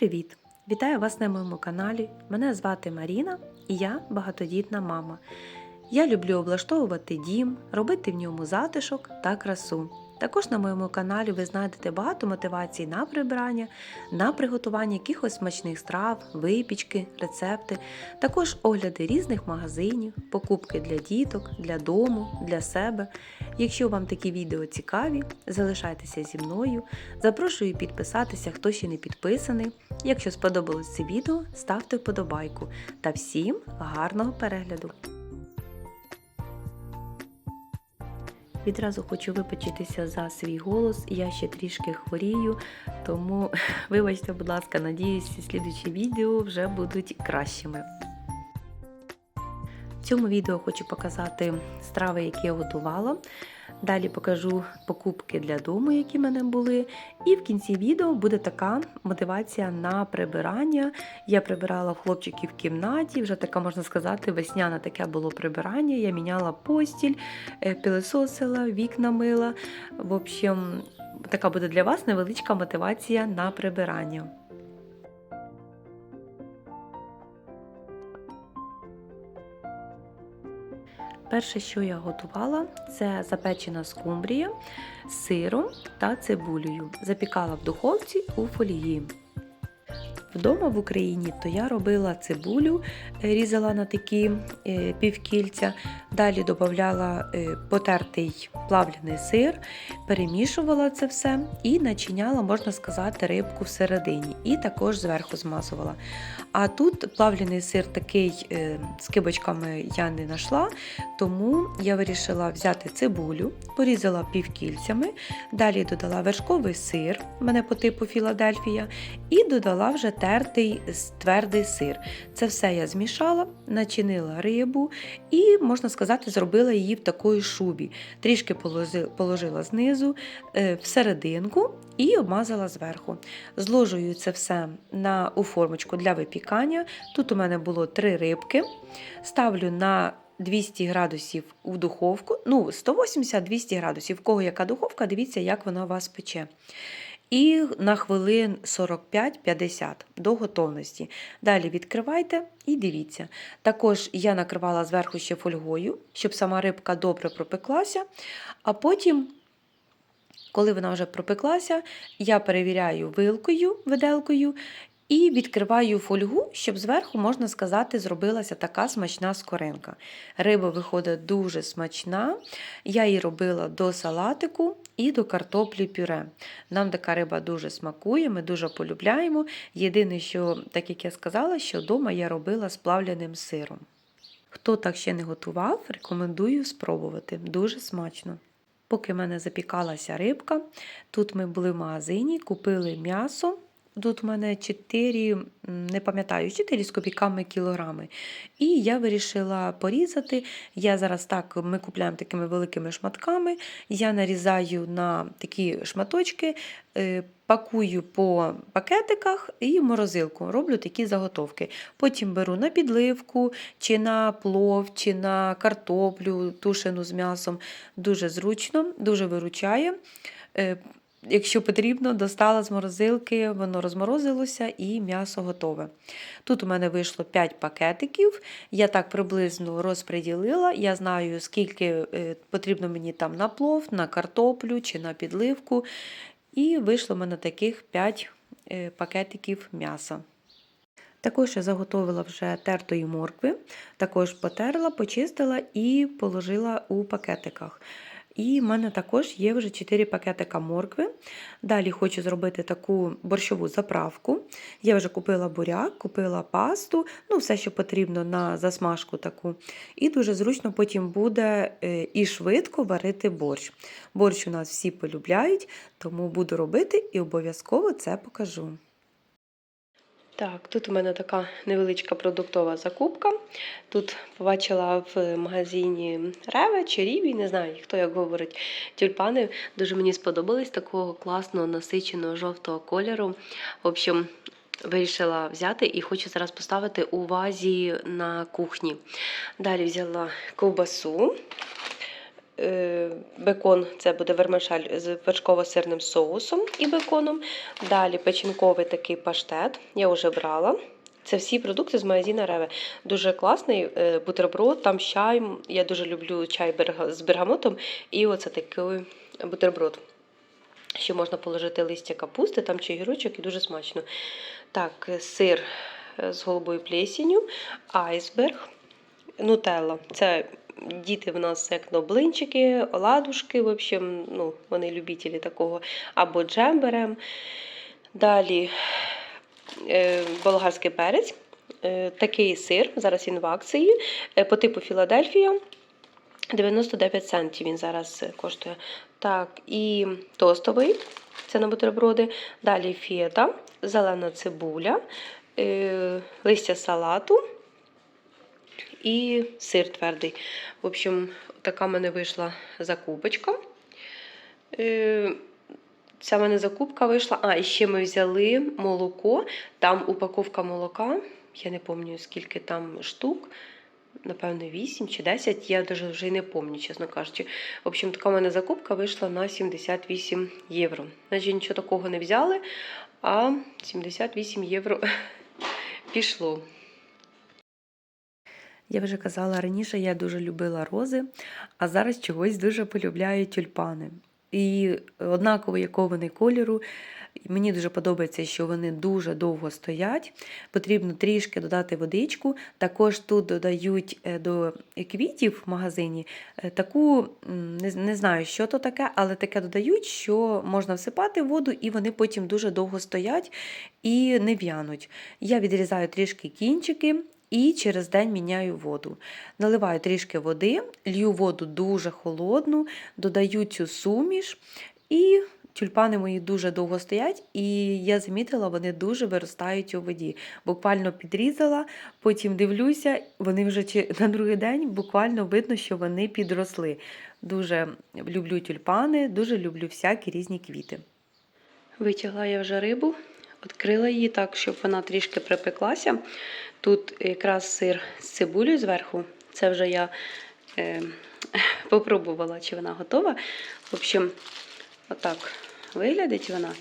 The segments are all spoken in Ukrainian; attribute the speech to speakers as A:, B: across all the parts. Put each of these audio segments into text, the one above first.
A: привіт! Вітаю вас на моєму каналі. Мене звати Маріна і я багатодітна мама. Я люблю облаштовувати дім, робити в ньому затишок та красу. Також на моєму каналі ви знайдете багато мотивацій на прибирання, на приготування якихось смачних страв, випічки, рецепти, також огляди різних магазинів, покупки для діток, для дому, для себе. Якщо вам такі відео цікаві, залишайтеся зі мною. Запрошую підписатися, хто ще не підписаний. Якщо сподобалось це відео, ставте вподобайку. Та всім гарного перегляду! Відразу хочу вибачитися за свій голос. Я ще трішки хворію, тому вибачте, будь ласка, надіюсь, слідучі відео вже будуть кращими. Цьому відео хочу показати страви, які я готувала. Далі покажу покупки для дому, які в мене були. І в кінці відео буде така мотивація на прибирання. Я прибирала хлопчиків в кімнаті, вже така, можна сказати, весняне таке було прибирання. Я міняла постіль, е, пилисосила, вікна мила. В общем, така буде для вас невеличка мотивація на прибирання. Перше, що я готувала, це запечена скумбрія з сиром та цибулею. Запікала в духовці у фольгі. Вдома в Україні то я робила цибулю, е, різала на такі е, півкільця, далі додавала е, потертий плавлений сир, перемішувала це все і начиняла, можна сказати, рибку всередині, і також зверху змазувала. А тут плавлений сир такий з кибочками я не знайшла, тому я вирішила взяти цибулю, порізала півкільцями, далі додала вершковий сир, мене по типу Філадельфія, і додала вже тертий твердий сир. Це все я змішала, начинила рибу і, можна сказати, зробила її в такої шубі. Трішки положила знизу, е, всерединку і обмазала зверху. Зложую це все на, у формочку для випікання. Тут у мене було три рибки. Ставлю на 200 градусів у духовку, ну 180-200 градусів. В кого яка духовка, дивіться, як вона у вас пече і на хвилин 45-50 до готовності. Далі відкривайте і дивіться. Також я накривала зверху ще фольгою, щоб сама рибка добре пропеклася, а потім. Коли вона вже пропеклася, я перевіряю вилкою, виделкою і відкриваю фольгу, щоб зверху, можна сказати, зробилася така смачна скоринка. Риба виходить дуже смачна. Я її робила до салатику і до картоплі пюре. Нам така риба дуже смакує, ми дуже полюбляємо. Єдине, що, так як я сказала, що вдома я робила з сиром. Хто так ще не готував, рекомендую спробувати. Дуже смачно. Поки в мене запікалася рибка, тут ми були в магазині, купили м'ясо. Тут у мене 4, не пам'ятаю, 4 з копійками кілограми. І я вирішила порізати. Я зараз так, ми купуємо такими великими шматками. Я нарізаю на такі шматочки, е, пакую по пакетиках і в морозилку. Роблю такі заготовки. Потім беру на підливку, чи на плов, чи на картоплю, тушену з м'ясом. Дуже зручно, дуже виручає. Якщо потрібно, достала з морозилки, воно розморозилося і м'ясо готове. Тут у мене вийшло 5 пакетиків, я так приблизно розподілила. Я знаю, скільки е, потрібно мені там на плов, на картоплю чи на підливку. І вийшло в мене таких 5 е, пакетиків м'яса. Також я заготовила вже тертої моркви, також потерла, почистила і положила у пакетиках. І в мене також є вже 4 пакетика моркви. Далі хочу зробити таку борщову заправку. Я вже купила буряк, купила пасту, ну все, що потрібно на засмажку таку. І дуже зручно потім буде е, і швидко варити борщ. Борщ у нас всі полюбляють, тому буду робити і обов'язково це покажу. Так, тут у мене така невеличка продуктова закупка. Тут побачила в магазині Реве чи Ріві, не знаю, хто як говорить, тюльпани. Дуже мені сподобались такого класного насиченого жовтого кольору. В общем, вирішила взяти і хочу зараз поставити у вазі на кухні. Далі взяла ковбасу. Е, бекон це буде вермишель з вершково-сирним соусом і беконом. Далі печінковий такий паштет, я вже брала. Це всі продукти з магазину Реве. Дуже класний е, бутерброд, там чаєм. Я дуже люблю чай з бергамотом. І оце такий бутерброд. Ще можна положити листя капусти там чи гірочок, і дуже смачно. Так, е, сир з голубою плесінню, айсберг, нутелла. Це діти в нас як ну, блинчики, оладушки, в общем, ну, вони любителі такого, або джем беремо. Далі е, болгарський перець, е, такий сир, зараз він в акції, е, по типу Філадельфія. 99 центів він зараз коштує. Так, і тостовий, це на бутерброди. Далі фета, зелена цибуля, листя салату і сир твердий. В общем, така в мене вийшла закупочка. Е, Ця в мене закупка вийшла. А, і ще ми взяли молоко. Там упаковка молока. Я не пам'ятаю, скільки там штук. Напевно, 8 чи 10, я даже вже не пам'ятаю, чесно кажучи. В общем, така в мене закупка вийшла на 78 євро. Значить, нічого такого не взяли, а 78 євро пішло. Я вже казала раніше, я дуже любила рози, а зараз чогось дуже полюбляю тюльпани. І однаково якого вони кольору. Мені дуже подобається, що вони дуже довго стоять. Потрібно трішки додати водичку. Також тут додають е, до квітів в магазині е, таку, не, знаю, що то таке, але таке додають, що можна всипати воду, і вони потім дуже довго стоять і не в'януть. Я відрізаю трішки кінчики. І через день міняю воду. Наливаю трішки води, лью воду дуже холодну, додаю цю суміш, і тюльпани мої дуже довго стоять, і я замітила, вони дуже виростають у воді. Буквально підрізала, потім дивлюся, вони вже на другий день буквально видно, що вони підросли. Дуже люблю тюльпани, дуже люблю всякі різні квіти. Витягла я вже рибу, відкрила її так, щоб вона трішки припеклася. Тут якраз сир з цибулею зверху. Це вже я е, попробувала, чи вона готова. В общем, отак виглядить вона.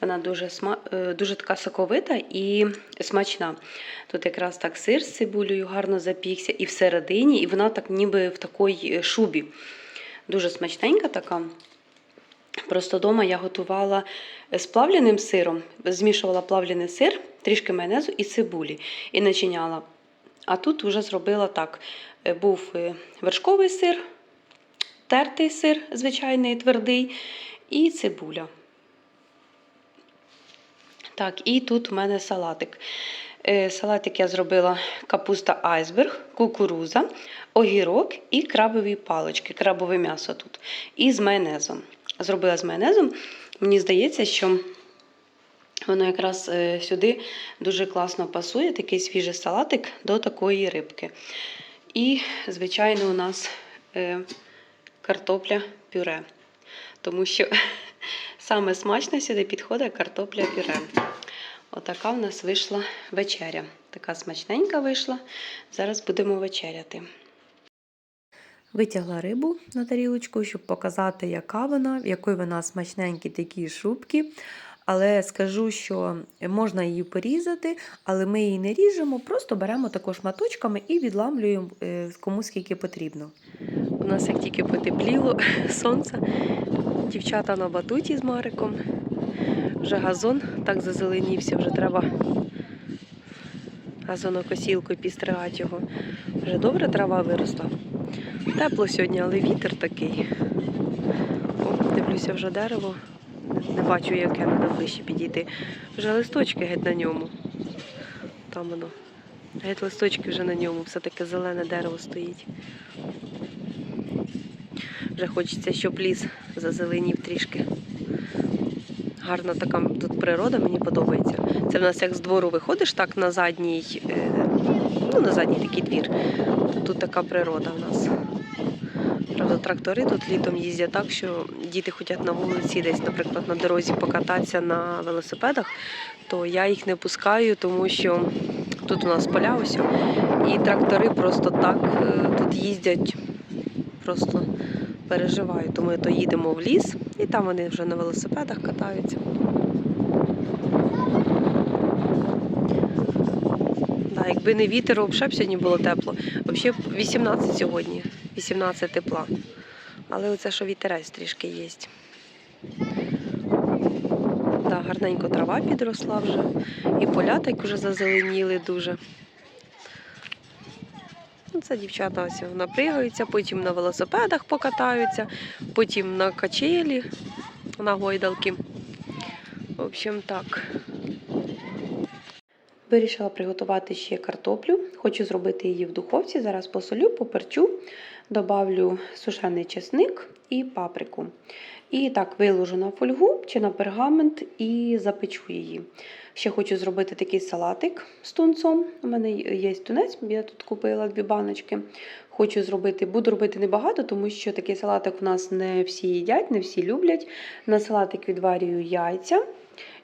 A: Вона дуже, сма... е, дуже така соковита і смачна. Тут якраз так сир з цибулею гарно запікся, і всередині, і вона так ніби в такій е, шубі. Дуже смачненька така. Просто вдома я готувала з плавленим сиром, змішувала плавлений сир, трішки майонезу і цибулі і начиняла. А тут вже зробила так: Е, був е, вершковий сир, тертий сир, звичайний твердий, і цибуля. Так, і тут в мене салатик. Е, Салатик я зробила капуста айсберг, кукуруза, огірок і крабові палички, крабове м'ясо тут. І з майонезом. Зробила з майонезом. Мені здається, що воно якраз е, сюди дуже класно пасує, такий свіжий салатик до такої рибки. І, звичайно, у нас е, картопля пюре. Тому що саме смачно сюди підходить картопля пюре. Отака в нас вийшла вечеря. Така смачненька вийшла. Зараз будемо вечеряти. Витягла рибу на тарілочку, щоб показати, яка вона, якої вона смачненькі такі шубки. Але скажу, що можна її порізати, але ми її не ріжемо, просто беремо також шматочками і відламлюємо е, кому скільки потрібно. У нас як тільки потепліло сонце, дівчата на батуті з Мариком. Вже газон так зазеленівся, вже треба газонокосілкою підстригати його. Вже добре трава виросла. Тепло сьогодні, але вітер такий. О, дивлюся вже дерево. Не бачу, яке треба ближче підійти. Вже листочки геть на ньому. Там воно. Геть листочки вже на ньому, все таке зелене дерево стоїть. Вже хочеться, щоб ліс зазеленів трішки. Гарна така тут природа, мені подобається. Це в нас як з двору виходиш так на задній, е, ну на задній такий двір. Тут така природа в нас. Правда, трактори тут літом їздять так, що діти хочуть на вулиці, десь, наприклад, на дорозі покататися на велосипедах, то я їх не пускаю, тому що тут у нас поля ось, і трактори просто так е, тут їздять, просто
B: переживаю, тому то їдемо в ліс, і там вони вже на велосипедах катаються. Да, якби не вітер, взагалі б сьогодні було тепло. Взагалі 18 сьогодні, 18 тепла. Але оце що вітерець трішки є. Да, гарненько трава підросла вже. І поля так вже зазеленіли дуже. Ну, Це дівчата ось напрягаються, потім на велосипедах покатаються, потім на качелі, на гойдалки. В общем, так. Вирішила приготувати ще картоплю. Хочу зробити її в духовці. Зараз посолю, поперчу, добавлю сушений чесник і паприку. І так виложу на фольгу чи на пергамент і запечу її. Ще хочу зробити такий салатик з тунцом. У мене є тунець, я тут купила дві баночки. Хочу зробити, буду робити небагато, тому що такий салатик у нас не всі їдять, не всі люблять. На салатик відварюю яйця.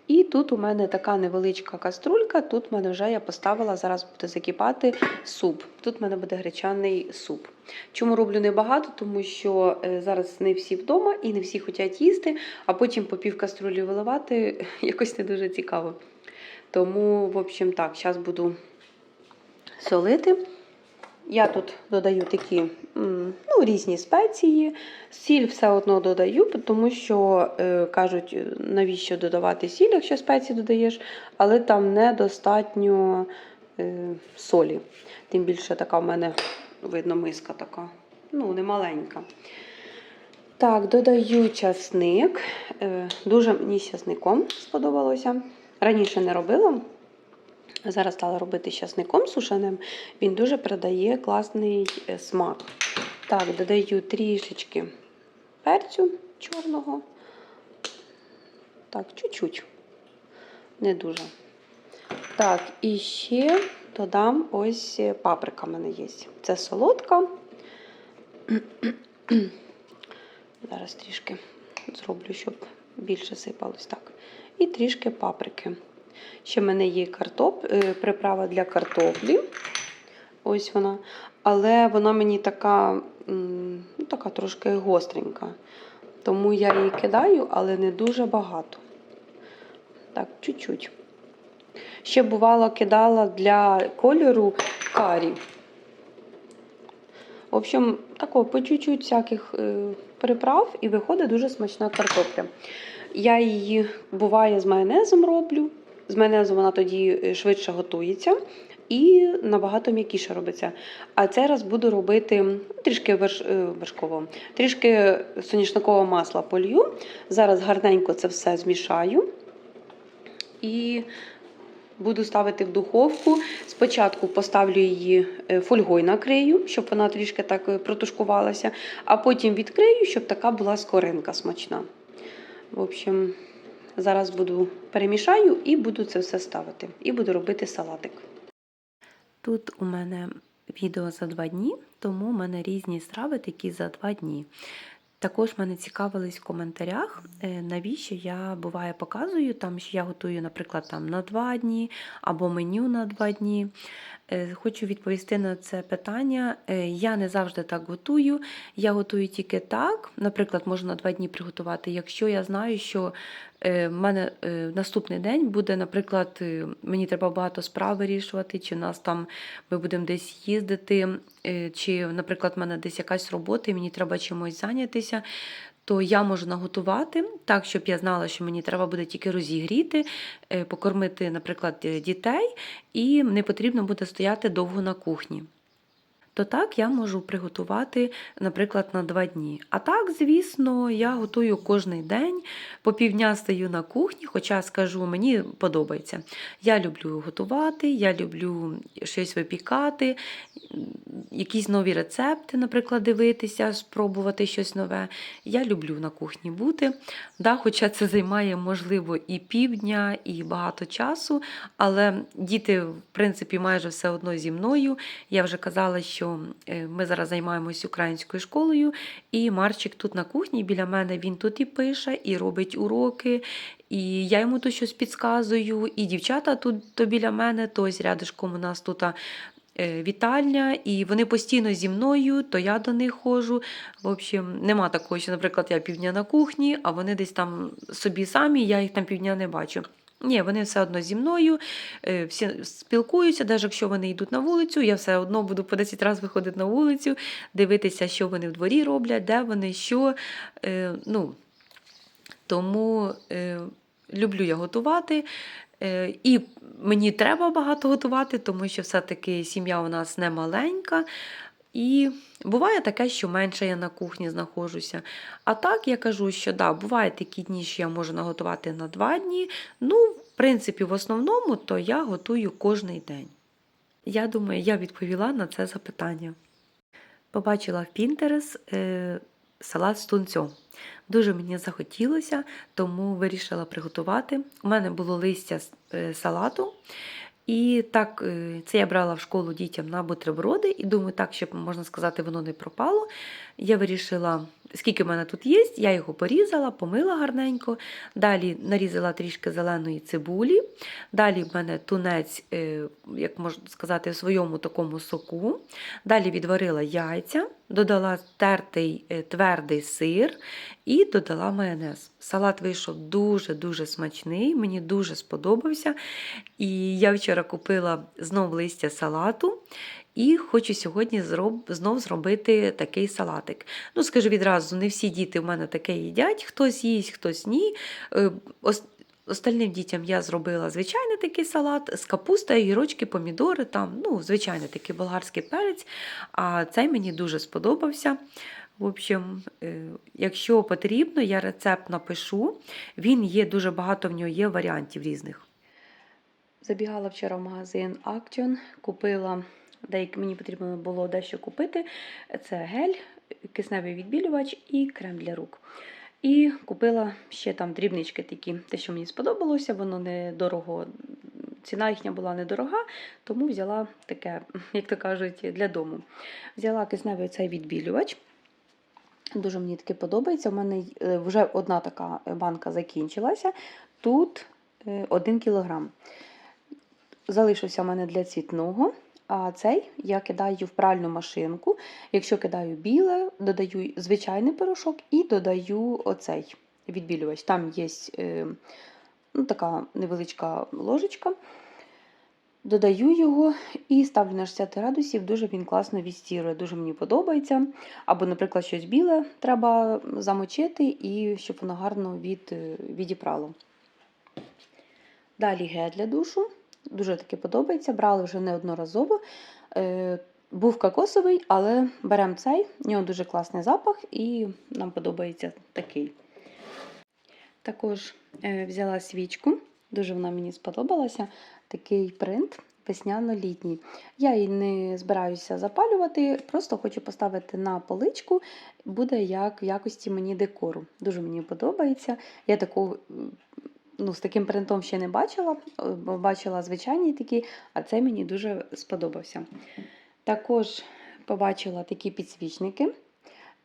B: І тут у мене така невеличка каструлька. Тут в мене вже я поставила, зараз буде закипати суп. Тут в мене буде гречаний суп. Чому роблю небагато? Тому що е, зараз не всі вдома і не всі хочуть їсти, а потім по пів каструлі виливати якось не дуже цікаво. Тому, в общем, так, зараз буду солити. Я тут додаю такі ну, різні спеції. Сіль все одно додаю, тому що е, кажуть, навіщо додавати сіль, якщо спеції додаєш, але там недостатньо е, солі. Тим більше така в мене видно миска така, ну, не маленька. Так, додаю часник. Е, дуже мені з часником сподобалося. Раніше не робила. Зараз стала робити з часником сушеним. Він дуже придає класний е, смак. Так, додаю трішечки перцю чорного. Так, чуть-чуть. Не дуже. Так, і ще додам ось е, паприка в мене є. Це солодка. Зараз трішки зроблю, щоб більше сипалось. Так. І трішки паприки. Ще в мене є картоп, е, приправа для картоплі. Ось вона. Але вона мені така, ну, така трошки гостренька. Тому я її кидаю, але не дуже багато. Так, чуть-чуть. Ще бувало кидала для кольору карі. В общем, такого по чуть-чуть всяких е, приправ і виходить дуже смачна картопля. Я її буває з майонезом роблю. З майонезом вона тоді е, швидше готується і набагато м'якіше робиться. А цей раз буду робити трішки е, вершкового, трішки соняшникового масла полью. Зараз гарненько це все змішаю. І буду ставити в духовку. Спочатку поставлю її е, фольгою накрию, щоб вона трішки так протушкувалася, а потім відкрию, щоб така була скоринка смачна. В общем, зараз буду перемішаю і буду це все ставити. І буду робити салатик. Тут у мене відео за два дні, тому у мене різні страви такі за два дні. Також мене цікавились в коментарях, е, навіщо я буває показую, там, що я готую, наприклад, там на два дні або меню на два дні. Е, Хочу відповісти на це питання. Е, Я не завжди так готую. Я готую тільки так. Наприклад, можу на два дні приготувати, якщо я знаю, що е, в мене наступний день буде, наприклад, мені треба багато справ вирішувати, чи в нас там ми будемо десь їздити, чи, наприклад, в мене десь якась робота, і мені треба чимось зайнятися. То я можу наготувати так, щоб я знала, що мені треба буде тільки розігріти, е, покормити, наприклад, е, дітей, і не потрібно буде стояти довго на кухні. То так я можу приготувати, наприклад, на два дні. А так, звісно, я готую кожен день, по півдня стою на кухні, хоча скажу, мені подобається. Я люблю готувати, я люблю щось випікати, якісь нові рецепти, наприклад, дивитися, спробувати щось нове. Я люблю на кухні бути. Да, хоча це займає, можливо, і півдня, і багато часу, але діти, в принципі, майже все одно зі мною. Я вже казала, що е, ми зараз займаємось українською школою, і Марчик тут на кухні біля мене він тут і пише, і робить уроки, і я йому тут щось підказую, і дівчата тут то біля мене, то ось рядышком у нас тут вітальня, і вони постійно зі мною, то я до них ходжу. В общем, нема такого, що, наприклад, я півдня на кухні, а вони десь там собі самі, я їх там півдня не бачу. Ні, вони все одно зі мною, е, всі спілкуються, навіть якщо вони йдуть на вулицю, я все одно буду по 10 разів виходити на вулицю, дивитися, що вони в дворі роблять, де вони, що. Е, ну, тому е, люблю я готувати. Е, і мені треба багато готувати, тому що все-таки сім'я у нас не маленька. І буває таке, що менше я на кухні знаходжуся. А так я кажу, що да, бувають такі дні, що я можу наготувати на два дні. Ну, в принципі, в основному, то я готую кожний день. Я думаю, я відповіла на це запитання. Побачила в е, салат з тунцем. Дуже мені захотілося, тому вирішила приготувати. У мене було листя е, салату. І так, е, це я брала в школу дітям на бутерброди, і думаю, так, щоб можна сказати, воно не пропало. Я вирішила, скільки в мене тут є, я його порізала, помила гарненько. Далі нарізала трішки зеленої цибулі. Далі в мене тунець, е, як можна сказати, в своєму такому соку. Далі відварила яйця, додала тертий е, твердий сир і додала майонез. Салат вийшов дуже-дуже смачний, мені дуже сподобався. І я вчора купила знов листя салату. І хочу сьогодні зроб... знов зробити такий салатик. Ну, скажу відразу, не всі діти в мене таке їдять, хтось їсть, хтось ні. Е, Остальним дітям я зробила звичайний такий салат з капустою, гірочки, помідори, там, ну, звичайний такий болгарський перець. А цей мені дуже сподобався. В общем, е, якщо потрібно, я рецепт напишу. Він є, дуже багато в нього є варіантів різних. Забігала вчора в магазин Action, купила деякі мені потрібно було дещо купити. Це гель, кисневий відбілювач і крем для рук. І купила ще там дрібнички такі, те, що мені сподобалося, воно недорого. Ціна їхня була недорога, тому взяла таке, як то кажуть, для дому. Взяла кисневий цей відбілювач. Дуже мені таке подобається. У мене е, вже одна така банка закінчилася. Тут 1 кілограм. Залишився в мене для цвітного. А цей я кидаю в пральну машинку. Якщо кидаю біле, додаю звичайний порошок і додаю оцей відбілювач. Там є е, ну, така невеличка ложечка. Додаю його і ставлю на 60 градусів, дуже він класно відстірує, дуже мені подобається. Або, наприклад, щось біле треба замочити, і щоб воно гарно від, е, відіпрало. Далі гель для душу. Дуже таки подобається. Брали вже неодноразово. Е, був кокосовий, але беремо цей, в нього дуже класний запах і нам подобається такий. Також е, взяла свічку, дуже вона мені сподобалася. Такий принт весняно-літній. Я її не збираюся запалювати, просто хочу поставити на поличку, буде як в якості мені декору. Дуже мені подобається. Я таку ну, з таким принтом ще не бачила, бачила звичайні такі, а цей мені дуже сподобався. Також побачила такі підсвічники.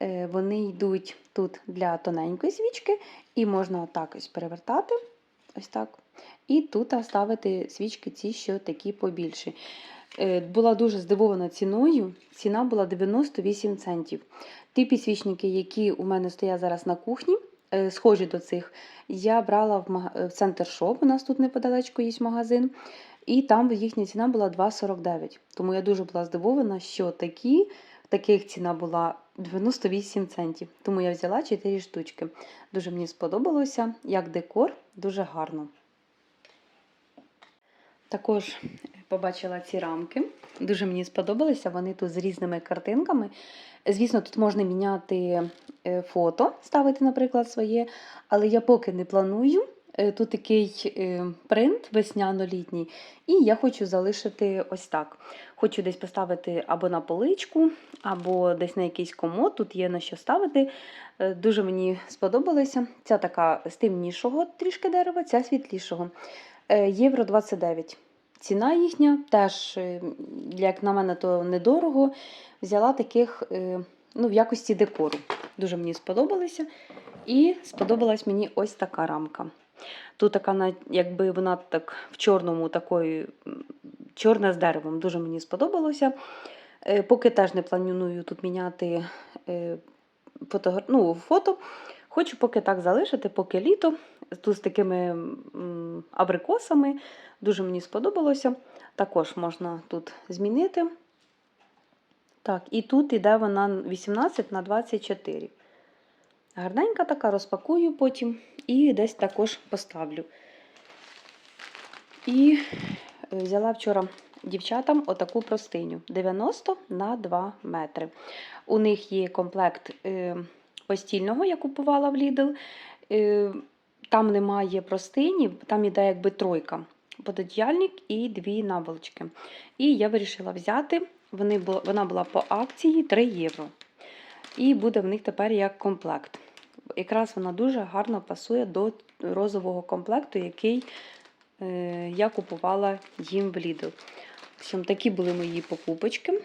B: Е, Вони йдуть тут для тоненької свічки, і можна отак ось перевертати. Ось так. І тут ставити свічки ці, що такі побільші. Е, Була дуже здивована ціною. Ціна була 98 центів. Ті підсвічники, які у мене стоять зараз на кухні, е, схожі до цих, я брала в центр шоп. У нас тут неподалечко є магазин. І там їхня ціна була 2,49. Тому я дуже була здивована, що такі, таких ціна була 98 центів. Тому я взяла 4 штучки. Дуже мені сподобалося, як декор, дуже гарно. Також побачила ці рамки. Дуже мені сподобалися. Вони тут з різними картинками. Звісно, тут можна міняти е, фото, ставити, наприклад, своє, але я поки не планую. Е, Тут такий е, принт весняно-літній, і я хочу залишити ось так. Хочу десь поставити або на поличку, або десь на якийсь комод. Тут є на що ставити. Дуже мені сподобалося. Ця така з темнішого трішки дерева, ця світлішого. Євро 29. Ціна їхня теж, е, як на мене, то недорого. Взяла таких е, ну, в якості декору. Дуже мені сподобалися. І сподобалась мені ось така рамка. Тут така, якби вона так в чорному такої
A: чорна з деревом. Дуже мені сподобалося. Е, Поки теж не планую тут міняти фото, ну, фото. Хочу поки так залишити, поки літо. Тут з такими абрикосами. Дуже мені сподобалося. Також можна тут змінити. Так, і тут іде вона 18 на 24. Гарненька така, розпакую потім і десь також поставлю. І е, взяла вчора дівчатам отаку простиню 90 на 2 метри. У них є комплект е, постільного, я купувала в Lidl. Там немає простині, там іде якби тройка. Пододіяльник і дві наволочки. І я вирішила взяти. Вони, бу- вона була по акції 3 євро. І буде в них тепер як комплект. Якраз вона дуже гарно пасує до розового комплекту, який е, я купувала їм в Lidl. Такі були мої покупочки.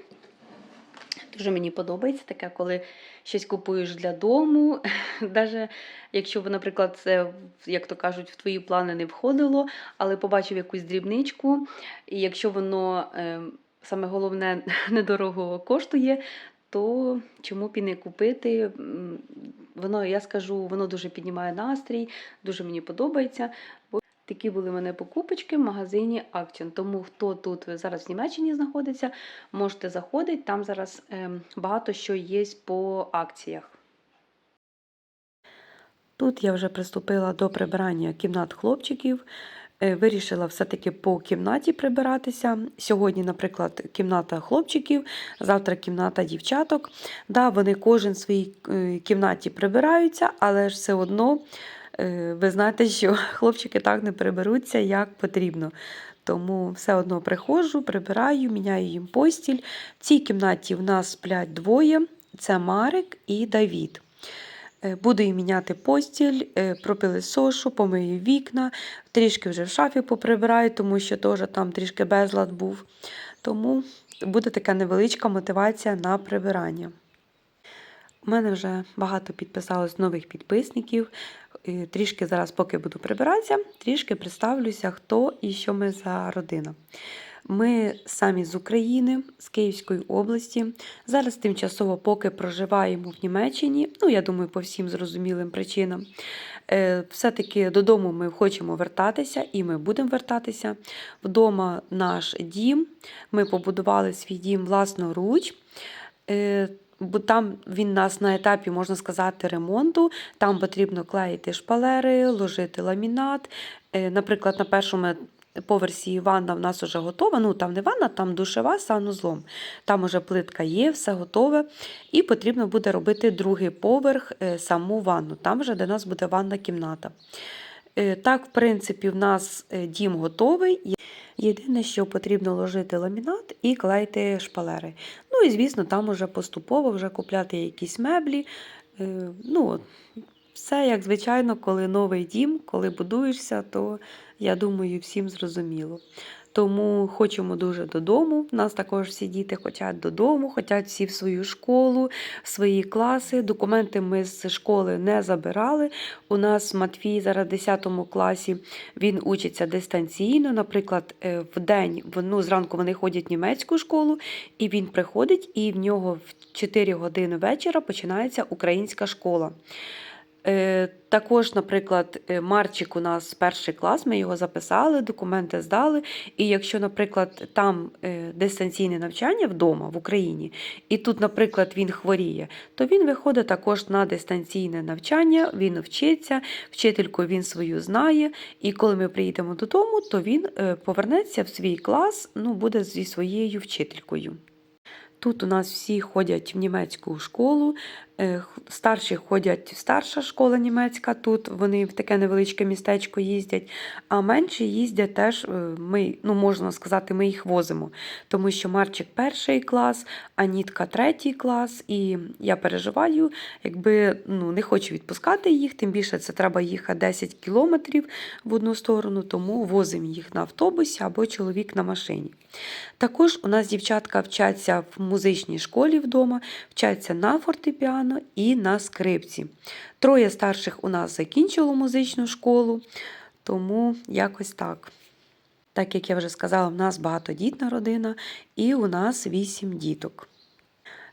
A: Дуже мені подобається таке, коли щось купуєш для дому. Навіть якщо, наприклад, це, як то кажуть, в твої плани не входило, але побачив якусь дрібничку, і якщо воно е, саме головне недорого коштує, то чому б і не купити? Воно, я скажу, воно дуже піднімає настрій, дуже мені подобається. Такі були в мене покупочки в магазині Action. Тому хто тут зараз в Німеччині знаходиться, можете заходити. Там зараз ем, багато що є по акціях. Тут я вже приступила до прибирання кімнат хлопчиків. Е, Вирішила все-таки по кімнаті прибиратися. Сьогодні, наприклад, кімната хлопчиків, завтра кімната дівчаток. Да, вони кожен в своїй е, кімнаті прибираються, але ж все одно е, ви знаєте, що хлопчики так не приберуться, як потрібно. Тому все одно приходжу, прибираю, міняю їм постіль. В цій кімнаті в нас сплять двоє: це Марик і Давід. Е, Буду їм міняти постіль, е, пропили сошу, помию вікна, трішки вже в шафі поприбираю, тому що теж там трішки безлад був. Тому буде така невеличка мотивація на прибирання. У мене вже багато підписалось нових підписників. Е, Трішки зараз, поки буду прибиратися, трішки представлюся, хто і що ми за родина. Ми самі з України, з Київської області. Зараз тимчасово поки проживаємо в Німеччині. Ну, я думаю, по всім зрозумілим причинам. Е, Все-таки додому ми хочемо вертатися, і ми будемо вертатися. Вдома наш дім. Ми побудували свій дім власноруч. Е, Бо там він нас на етапі, можна сказати, ремонту. Там потрібно клеїти шпалери, ложити ламінат. Е, Наприклад, на першому поверсі ванна в нас вже готова. Ну, там не ванна, там душева санузлом. Там уже плитка є, все готове. І потрібно буде робити другий поверх, е, саму ванну. Там вже де нас буде ванна кімната. Е, Так, в принципі, в нас е, дім готовий. Єдине, що потрібно ложити ламінат і клеїти шпалери. Ну і звісно, там уже поступово вже купляти якісь меблі. Е, Ну, все як звичайно, коли новий дім, коли будуєшся, то я думаю, всім зрозуміло. Тому хочемо дуже додому. У нас також всі діти хочуть додому, хочуть всі в свою школу, в свої класи. Документи ми з школи не забирали. У нас Матвій зараз в 10 класі він учиться дистанційно. Наприклад, е, в день ну, зранку вони ходять в німецьку школу, і він приходить, і в нього в 4 години вечора починається українська школа. Е, Також, наприклад, е, Марчик у нас перший клас, ми його записали, документи здали. І якщо, наприклад, там е, дистанційне навчання вдома в Україні, і тут, наприклад, він хворіє, то він виходить також на дистанційне навчання, він вчиться, вчительку він свою знає. І коли ми приїдемо додому, то він повернеться в свій клас, ну, буде зі своєю вчителькою. Тут у нас всі ходять в німецьку школу, старші ходять в старша школа німецька, тут вони в таке невеличке містечко їздять, а менші їздять теж, е, ми, ну можна сказати, ми їх возимо. Тому що Марчик перший клас, Анітка третій клас, і я переживаю, якби ну, не хочу відпускати їх, тим більше це треба їхати 10 кілометрів в одну сторону, тому возимо їх на автобусі або чоловік на машині. Також у нас дівчатка вчаться в музичній школі вдома, вчаться на фортепіано і на скрипці. Троє старших у нас закінчило музичну школу, тому якось так. Так як я вже сказала, в нас багатодітна родина і у нас вісім діток.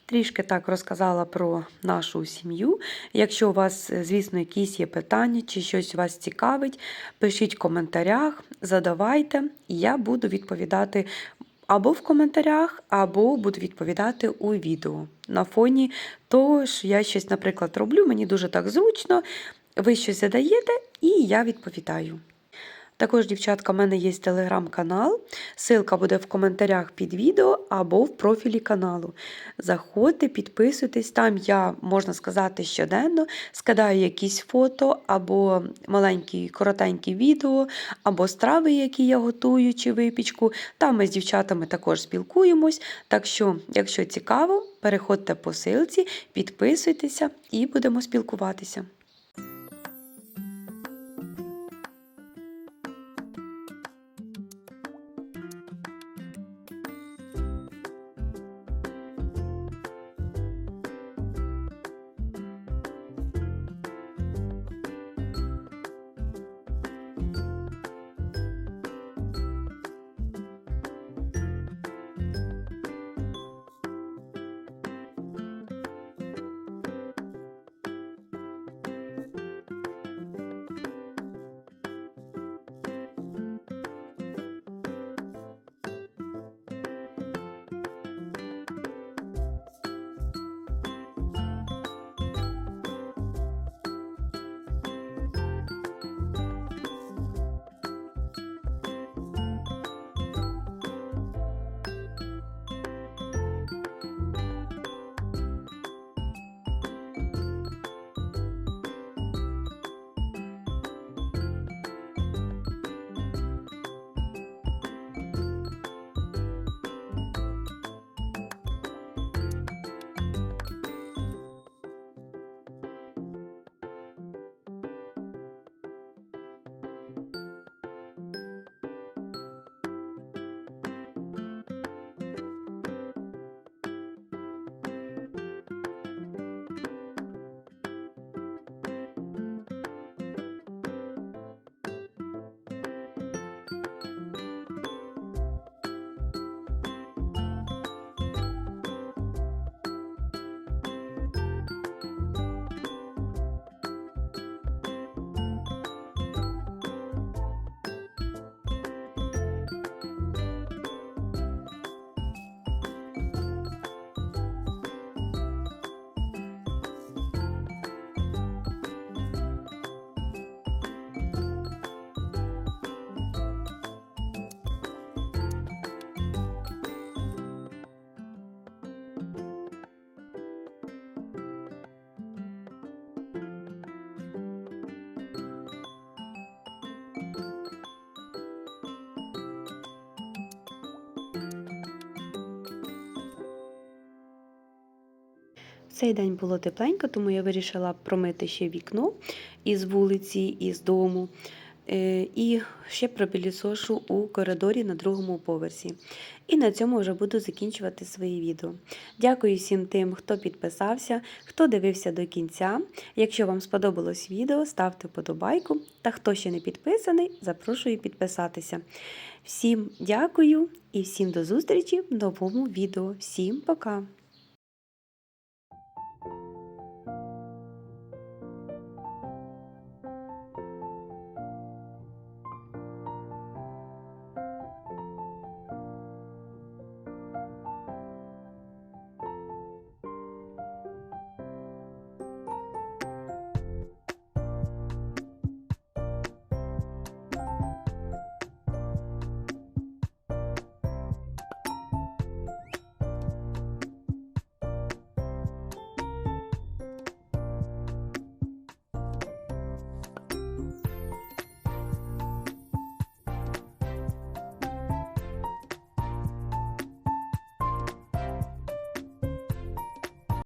A: Трішки так розказала про нашу сім'ю. Якщо у вас, е, звісно, якісь є питання чи щось вас цікавить, пишіть в коментарях, задавайте, і я буду відповідати або в коментарях, або буду відповідати у відео. На фоні того, що я щось, наприклад, роблю, мені дуже так зручно, ви щось задаєте, і я відповідаю. Також, дівчатка, в мене є телеграм-канал. Ссылка буде в коментарях під відео або в профілі каналу. Заходьте, підписуйтесь. Там я, можна сказати, щоденно скидаю якісь фото, або маленькі коротенькі відео, або страви, які я готую, чи випічку. Там ми з дівчатами також спілкуємось. Так що, якщо цікаво, переходьте по ссылці, підписуйтеся і будемо спілкуватися. Цей день було тепленько, тому я вирішила промити ще вікно із вулиці, із дому. Е, І ще пропілісошу у коридорі на другому поверсі. І на цьому вже буду закінчувати свої відео. Дякую всім тим, хто підписався, хто дивився до кінця. Якщо вам сподобалось відео, ставте вподобайку. Та хто ще не підписаний, запрошую підписатися. Всім дякую і всім до зустрічі в новому відео. Всім пока!